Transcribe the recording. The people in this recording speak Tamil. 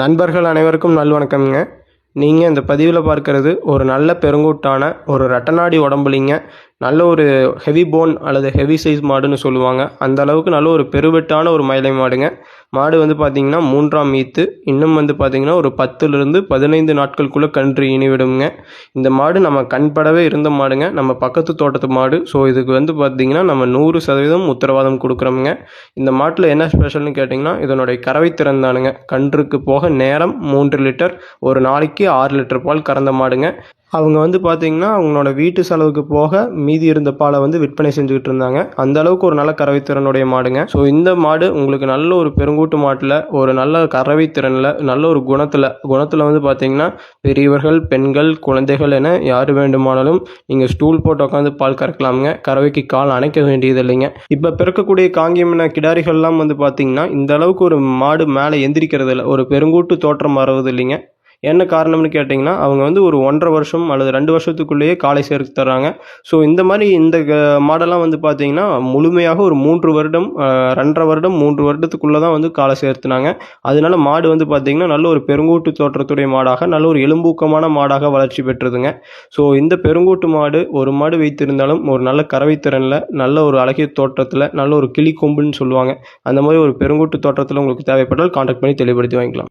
நண்பர்கள் அனைவருக்கும் நல்வணக்கம்ங்க. நீங்கள் இந்த பதிவில் பார்க்கறது ஒரு நல்ல பெருங்கூட்டான ஒரு ரெட்டநாடி உடம்புலிங்க. நல்ல ஒரு ஹெவி போன் அல்லது ஹெவி சைஸ் மாடுன்னு சொல்லுவாங்க. அந்த அளவுக்கு நல்ல ஒரு பெருவெட்டான ஒரு மயிலை மாடுங்க. மாடு வந்து பார்த்திங்கன்னா மூன்றாம் ஈத்து இன்னும் வந்து பார்த்திங்கன்னா ஒரு பத்துலேருந்து பதினைந்து நாட்களுக்குள்ளே கன்று இனிவிடுங்க. இந்த மாடு நம்ம கண்படவே இருந்த மாடுங்க. நம்ம பக்கத்து தோட்டத்து மாடு. ஸோ இதுக்கு வந்து பார்த்திங்கன்னா நம்ம நூறு சதவீதம் உத்தரவாதம் கொடுக்குறோமுங்க. இந்த மாட்டில் என்ன ஸ்பெஷல்னு கேட்டிங்கன்னா இதனுடைய கறவை திறந்தானுங்க கன்றுக்கு போக நேரம் மூன்று லிட்டர் ஒரு நாளைக்கு ஆறு லிட்டர் பால் கறந்த மாடுங்க. அவங்க வந்து பார்த்திங்கன்னா அவங்களோட வீட்டு செலவுக்கு போக மீதி இருந்த பாலை வந்து விற்பனை செஞ்சுக்கிட்டு இருந்தாங்க. அந்த அளவுக்கு ஒரு நல்ல கறவைத்திறனுடைய மாடுங்க. ஸோ இந்த மாடு உங்களுக்கு நல்ல ஒரு பெருங்கூட்டு மாட்டில் ஒரு நல்ல கறவைத்திறனில் நல்ல ஒரு குணத்தில் குணத்தில் வந்து பார்த்திங்கன்னா பெரியவர்கள் பெண்கள் குழந்தைகள் என யார் வேண்டுமானாலும் நீங்கள் ஸ்டூல் போட்டு உட்காந்து பால் கறக்கலாமுங்க. கறவைக்கு கால் அணைக்க வேண்டியது இல்லைங்க இப்போ பிறக்கக்கூடிய காங்கியமின கிடாரிகள்லாம் வந்து பார்த்திங்கன்னா இந்த அளவுக்கு ஒரு மாடு மேலே எந்திரிக்கிறது இல்லை ஒரு பெருங்கூட்டு தோற்றம் வர்றது இல்லைங்க என்ன காரணம்னு கேட்டிங்கன்னா அவங்க வந்து ஒரு ஒன்றரை வருஷம் அல்லது ரெண்டு வருஷத்துக்குள்ளேயே காலை சேர்த்து தர்றாங்க. ஸோ இந்த மாதிரி இந்த க- மாடெல்லாம் வந்து பார்த்தீங்கன்னா முழுமையாக ஒரு மூன்று வருடம் ரெண்டரை வருடம் மூன்று வருடத்துக்குள்ளே தான் வந்து காலை சேர்த்துனாங்க. அதனால மாடு வந்து பார்த்தீங்கன்னா நல்ல ஒரு பெருங்கூட்டு தோற்றத்துடைய மாடாக நல்ல ஒரு எலும்பூக்கமான மாடாக வளர்ச்சி பெற்றதுங்க. ஸோ இந்த பெருங்கூட்டு மாடு ஒரு மாடு வைத்திருந்தாலும் ஒரு நல்ல கறவை திறனில் நல்ல ஒரு அழகிய தோற்றத்தில் நல்ல ஒரு கிளி கொம்புன்னு சொல்லுவாங்க. அந்த மாதிரி ஒரு பெருங்கூட்டு தோற்றத்தில் உங்களுக்கு தேவைப்பட்டால் கான்டாக்ட் பண்ணி தெளிவுபடுத்தி வாங்கிக்கலாம்.